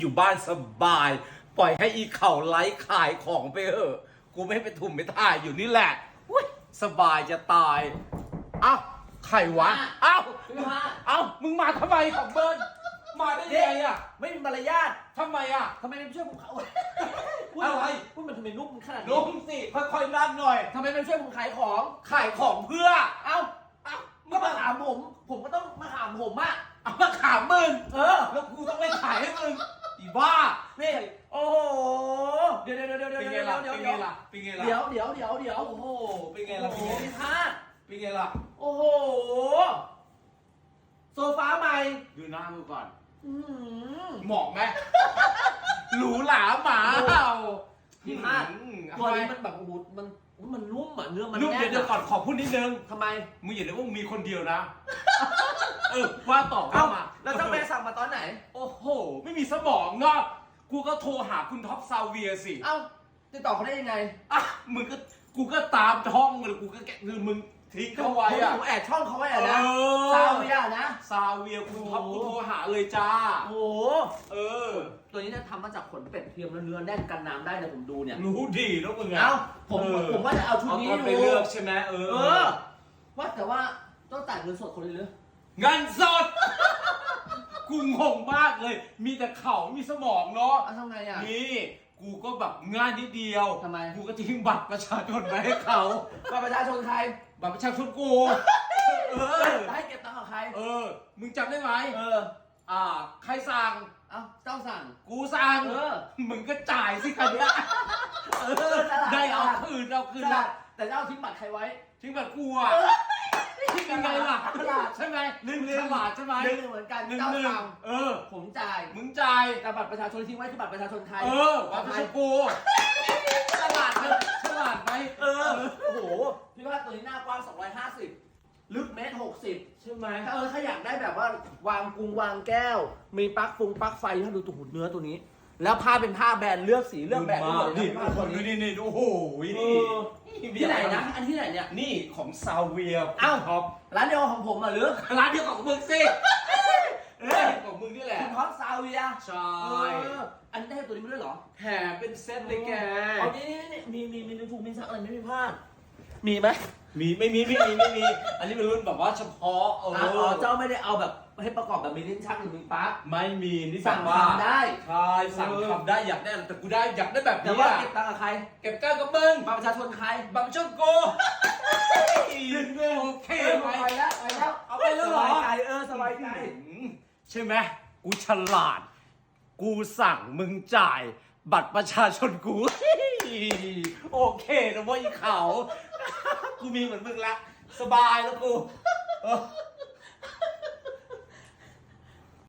อยู่บ้านสบาย ปล่อยให้อีเข่าไลฟ์ขายของไปเถอะ กูไม่ไปทุ่มไปถ่ายอยู่นี่แหละอุ๊ยสบายจะตาย เอ้าใครวะ เอ้า พี่พาเอ้า มึงมาทำไมของเบิร์นมาได้ยังไงอะไม่มีมารยาททำไมอะ ทำไมไม่ช่วยผมขายพูดอะไร พูดมันทำไมนุ่มขนาดลนี้งสิ ค่อยๆนั่นหน่อย ทำไมไม่ช่วยผมขายของ ขายของเพื่อ เอ้าเอ้าก็มาถามผม ผมก็ต้องมาถามผมอะเอามาขามมึง เออ แล้วกูต้องไปขายให้มึงอี บ้านี่โอ้โหเดี๋ยวเดี๋ยวเดี๋ยวเดี๋ยวเป็นเดี๋ไงยวล่ะเดี๋ยวเป็นเดี๋ไงยวล่ะเป็นไงล่ะเดี๋ยวเดี๋ยวเดี๋ยวเดี๋ยวโอ้โหเป็นไงโอ้ล่ะโหเป็นไงพี่ล่ะพาดเป็นไงล่ะโอ้โหโซฟาใหม่ดูหน้ากูก่อน อื้อหือเหมาะไหมหรูหราหมาเห่า พี่พาดอืมตัวนี้มันแบบโอ้โหมันมันนุ่มอะเนื้อมันนุ่มแน่เดี๋ยวนเดี๋ยวก่อะอนขอพูดนิดนึงทำไม มึงอย่าเรียกว่ามึงมีคนเดียวนะ เออว่าต่อเอ้าว่ามาแล้วเจ้าแม่สั่งมาตอนไหน โอ้โห ไม่มีสมองเนาะกูก็โทรหาคุณท็อปซาเวียสิ เอ้าติดต่อเขาได้ยังไง อะมึงก็ กูก็ตามช่องเลยกูก็แกะคือมึงทิ้งเขาไว้อะผมแอบช่องเขาไว้อะเอนะอซาเวียนะซาเวียคุณท็อปโอ้กูโหโทรหาเลยจ้า โอ้โหเออ ตัวนี้เนี่ยทำมาจากขนเป็ดเทียมแล้วเนื้อแน่นกันน้ำได้เนี่ยผมดูเนี่ย รู้ดีแล้วมึงอะเอ้าผมเออผมว่าจะเอาชุดเอานี้ตอนอยู่ไปเลือกใช่ไหมเออเออ ว่าแต่ว่าต้องจ่ายเงินสดคนเลยหรือเงินสด กูงงมากเลย มีแต่เข่ามีสมองเนาะ เอาทำไงอะ นี่ กูก็แบบง่ายนิดเดียว ทำไม กูก็ทิ้งบัตรประชาชนไว้ให้เขา บัตรประชาชนใครบัตรประชาชนกู เออให้เก็บตังค์กับใคร เออ มึงจำได้ไหม เออ อ่า ใครสั่ง เอ้าเจ้าสั่ง กูสั่ง เออ มึงก็จ่ายสิคันเนี้ยเออฉลาดได้เอาคืนเอาคืนละแต่เจ้าทิ้งบัตรใครไว้ ทิ้งบัตรกูอะยังไงล่ะฉลาดใช่ไหมหนึ่งมึฉลาดใช่ไหมหนึ่งเหมือนกันหนึ่งเจ้าหนึ่งสั่งเออ ผมจ่ายมึงจ่ายแต่บัตรประชาชนทิ้งไว้คือบัตรประชาชนใครเออบัตรประชาชนกูฉลาดไหมฉลาดไหมเออโอ้โหพี่ว่าตัวนี้หน้ากว้าง 250 ลึกเมตร60 ใช่ไหมถ้าเออถ้าอยากได้แบบว่าวางกุงวางแก้ว มีปลั๊กฟุงปลั๊กไฟถ้าดูตัวหุ่นเนื้อตัวนี้ แล้วผ้าเป็นผ้าแบรนด์เลือกสีเลือกแบบได้หมดเลยนี่นะผ้าตัวดูนี้นี่นี่โอ้โหเอนี่อที่ไหนนะ อันที่ไหนเนี่ย นี่ของซาเวียเอ้าท็อปร้านเดียวของผมอะหรือร้านเดียวกับมึงสิเออของมึงนี่แหละคุณท็อปซาเวียใช่เอออันได้ตัวนี้มาด้วยเหรอแถมเป็นเซตเลยแกเอานี่นี่นี่มีมีมีมีถุงมีสักอะไรไม่มีพลาดมีไหม มีไม่มีไม่มีไม่มี อันนี้เป็นรุ่นแบบว่าเฉพาะเออ๋ออเจ้าไม่ได้เอาแบบให้ประกอบแบบมีลิ้นชักหรือมีปลั๊กไม่มีนี่สั่งแบบว่าทำได้ ใช่สั่งเออทำได้อยากได้แต่กูได้อยากได้แบบแต่นี้ว่าอะเก็บตังค์กับใครเก็บก้าวกับมึงบัตรประชาชนใครบังช่องโกโอเคเออไหม ไปแล้วไปแล้วเอาไปแล้วเหรอ สบายใจเออสบายใจอืมใช่ไหมกูฉลาด กูสั่งมึงจ่าย บัตรประชาชนกู โอเคนะเว่าอีเขา กูมีเหมือนมึงละ สบายแล้วกูเออ